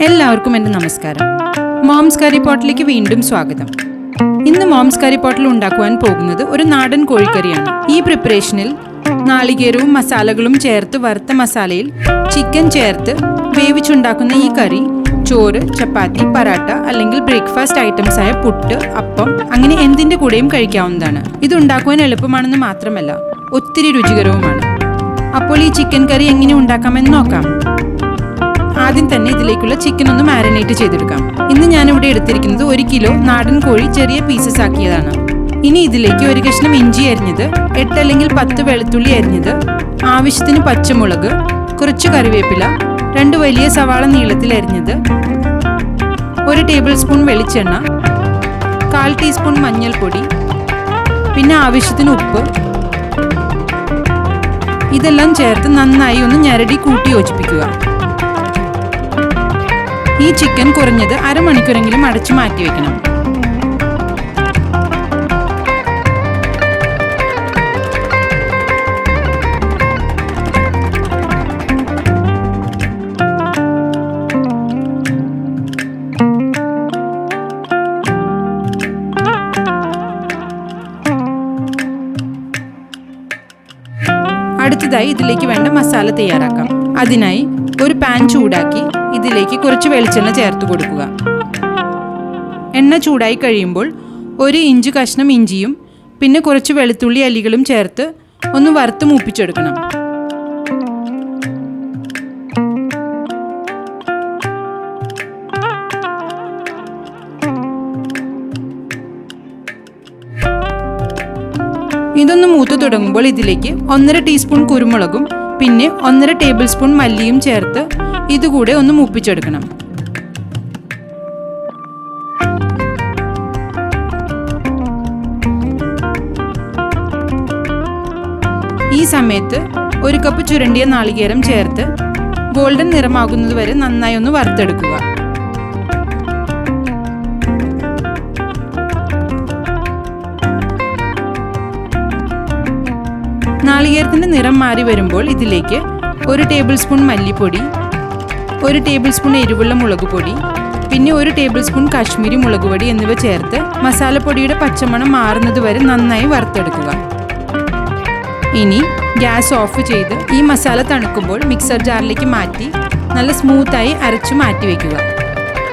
എല്ലാവർക്കും എന്റെ നമസ്കാരം. മോംസ് കറി പോട്ടിലേക്ക് വീണ്ടും സ്വാഗതം. ഇന്ന് മോംസ് കറി പോട്ടിൽ ഉണ്ടാക്കുവാൻ പോകുന്നത് ഒരു നാടൻ കോഴിക്കറിയാണ്. ഈ പ്രിപ്പറേഷനിൽ നാളികേരവും മസാലകളും ചേർത്ത് വറുത്ത മസാലയിൽ ചിക്കൻ ചേർത്ത് വേവിച്ചുണ്ടാക്കുന്ന ഈ കറി ചോറ് ചപ്പാത്തി പറാട്ട അല്ലെങ്കിൽ ബ്രേക്ക്ഫാസ്റ്റ് ഐറ്റംസ് ആയ പുട്ട് അപ്പം അങ്ങനെ എന്തിന്റെ കൂടെയും കഴിക്കാവുന്നതാണ്. ഇത് ഉണ്ടാക്കുവാൻ എളുപ്പമാണെന്ന് മാത്രമല്ല ഒത്തിരി രുചികരവുമാണ്. അപ്പോൾ ഈ ചിക്കൻ കറി എങ്ങനെ ഉണ്ടാക്കാമെന്ന് നോക്കാം. ആദ്യം തന്നെ ഇതിലേക്കുള്ള ചിക്കൻ ഒന്ന് മാരിനേറ്റ് ചെയ്തെടുക്കാം. ഇന്ന് ഞാനിവിടെ എടുത്തിരിക്കുന്നത് ഒരു കിലോ നാടൻ കോഴി ചെറിയ പീസസ് ആക്കിയതാണ്. ഇനി ഇതിലേക്ക് ഒരു കഷ്ണം ഇഞ്ചി അരിഞ്ഞത് എട്ട് അല്ലെങ്കിൽ പത്ത് വെളുത്തുള്ളി അരിഞ്ഞത് ആവശ്യത്തിന് പച്ചമുളക് കുറച്ച് കറിവേപ്പില രണ്ട് വലിയ സവാള നീളത്തിൽ അരിഞ്ഞത് ഒരു ടേബിൾ സ്പൂൺ വെളിച്ചെണ്ണ കാൽ ടീസ്പൂൺ മഞ്ഞൾപ്പൊടി പിന്നെ ആവശ്യത്തിന് ഉപ്പ്. ഇതെല്ലാം ചേർത്ത് നന്നായി ഒന്ന് ഞരടി കൂട്ടി യോജിപ്പിക്കുക. ഈ ചിക്കൻ കുറഞ്ഞത് അരമണിക്കൂറെങ്കിലും അടച്ചു മാറ്റി വെക്കണം. അടുത്തതായി ഇതിലേക്ക് വേണ്ട മസാല തയ്യാറാക്കാം. അതിനായി ഒരു പാൻ ചൂടാക്കി ഇതിലേക്ക് കുറച്ച് വെളിച്ചെണ്ണ ചേർത്ത് കൊടുക്കുക. എണ്ണ ചൂടായി കഴിയുമ്പോൾ ഒരു ഇഞ്ച് കഷ്ണം ഇഞ്ചിയും പിന്നെ കുറച്ച് വെളുത്തുള്ളി അല്ലികളും ചേർത്ത് ഒന്ന് വറുത്ത് മൂപ്പിച്ചെടുക്കണം. ഇതൊന്ന് മൂത്ത് തുടങ്ങുമ്പോൾ ഇതിലേക്ക് ഒന്നര ടീസ്പൂൺ കുരുമുളകും പിന്നെ ഒന്നര ടേബിൾ സ്പൂൺ മല്ലിയും ചേർത്ത് ഇതുകൂടെ ഒന്ന് മൂപ്പിച്ചെടുക്കണം. ഈ സമയത്ത് ഒരു കപ്പ് ചുരണ്ടിയ നാളികേരം ചേർത്ത് ഗോൾഡൻ നിറമാകുന്നതുവരെ നന്നായി ഒന്ന് വറുത്തെടുക്കുക. നാളികേരത്തിന്റെ നിറം മാറി വരുമ്പോൾ ഇതിലേക്ക് ഒരു ടേബിൾ സ്പൂൺ മല്ലിപ്പൊടി ഒരു ടേബിൾ സ്പൂൺ എരിവുള്ള മുളക് പൊടി പിന്നെ ഒരു ടേബിൾ സ്പൂൺ കാശ്മീരി മുളക് പൊടി എന്നിവ ചേർത്ത് മസാലപ്പൊടിയുടെ പച്ചമണം മാറുന്നത് വരെ നന്നായി വറുത്തെടുക്കുക. ഇനി ഗ്യാസ് ഓഫ് ചെയ്ത് ഈ മസാല തണുക്കുമ്പോൾ മിക്സർ ജാറിലേക്ക് മാറ്റി നല്ല സ്മൂത്തായി അരച്ചു മാറ്റി വയ്ക്കുക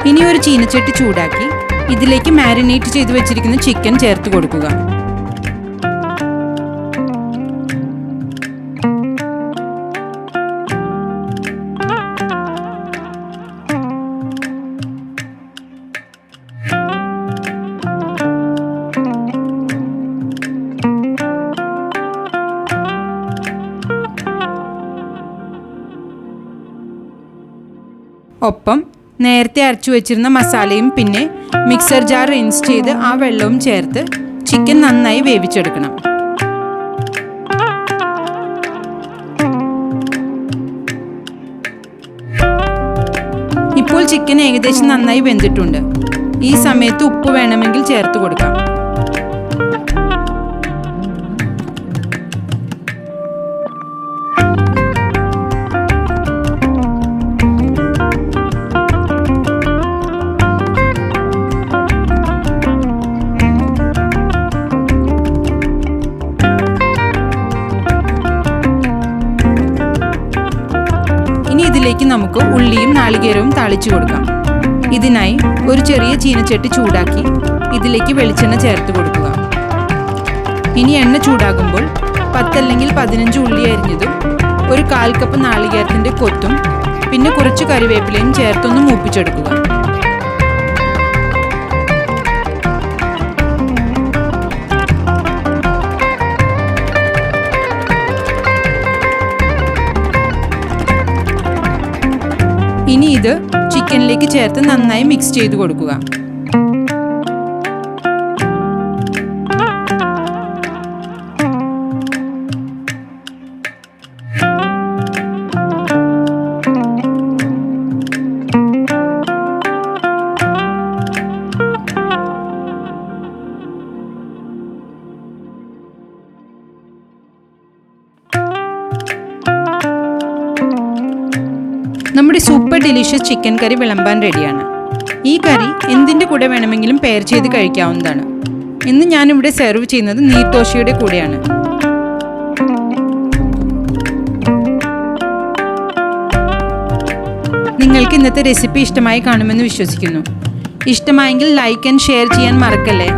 ഇനി ഒരു ചീനച്ചട്ടി ചൂടാക്കി ഇതിലേക്ക് മാരിനേറ്റ് ചെയ്ത് വെച്ചിരിക്കുന്ന ചിക്കൻ ചേർത്ത് കൊടുക്കുക. ഒപ്പം നേരത്തെ അരച്ചു വെച്ചിരുന്ന മസാലയും പിന്നെ മിക്സർ ജാർ റിൻസ് ചെയ്ത് ആ വെള്ളവും ചേർത്ത് ചിക്കൻ നന്നായി വേവിച്ചെടുക്കണം. ഇപ്പോൾ ചിക്കൻ ഏകദേശം നന്നായി വെന്തിട്ടുണ്ട്. ഈ സമയത്ത് ഉപ്പ് വേണമെങ്കിൽ ചേർത്ത് കൊടുക്കാം. ഇതിലേക്ക് നമുക്ക് ഉള്ളിയും നാളികേരവും താളിച്ചു കൊടുക്കാം. ഇതിനായി ഒരു ചെറിയ ചീനച്ചട്ടി ചൂടാക്കി ഇതിലേക്ക് വെളിച്ചെണ്ണ ചേർത്ത് കൊടുക്കുക. ഇനി എണ്ണ ചൂടാകുമ്പോൾ പത്തല്ലെങ്കിൽ പതിനഞ്ച് ഉള്ളി അരിഞ്ഞതും ഒരു കാൽ കപ്പ് നാളികേരത്തിന്റെ കൊത്തും പിന്നെ കുറച്ച് കറിവേപ്പിലയും ചേർത്തൊന്ന് മൂപ്പിച്ചെടുക്കുക. ഇനി ഇത് ചിക്കനിലേക്ക് ചേർത്ത് നന്നായി മിക്സ് ചെയ്ത് കൊടുക്കുക. നമ്മുടെ സൂപ്പർ ഡെലിഷ്യസ് ചിക്കൻ കറി വിളമ്പാൻ റെഡിയാണ് ഈ കറി എന്തിന്റെ കൂടെ വേണമെങ്കിലും പെയർ ചെയ്ത് കഴിക്കാവുന്നതാണ്. ഇന്ന് ഞാനിവിടെ സെർവ് ചെയ്യുന്നത് നീർദോശയുടെ കൂടെയാണ്. നിങ്ങൾക്ക് ഇന്നത്തെ റെസിപ്പി ഇഷ്ടമായി കാണുമെന്ന് വിശ്വസിക്കുന്നു. ഇഷ്ടമായെങ്കിൽ ലൈക്ക് ആൻഡ് ഷെയർ ചെയ്യാൻ മറക്കല്ലേ?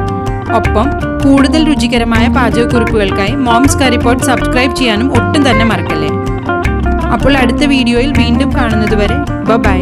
ഒപ്പം കൂടുതൽ രുചികരമായ പാചകക്കുറിപ്പുകൾക്കായി മോംസ് കറിപ്പോട്ട് സബ്സ്ക്രൈബ് ചെയ്യാനും ഒട്ടും തന്നെ മറക്കല്ലേ? അപ്പോൾ അടുത്ത വീഡിയോയിൽ വീണ്ടും കാണുന്നതുവരെ ബ ബൈ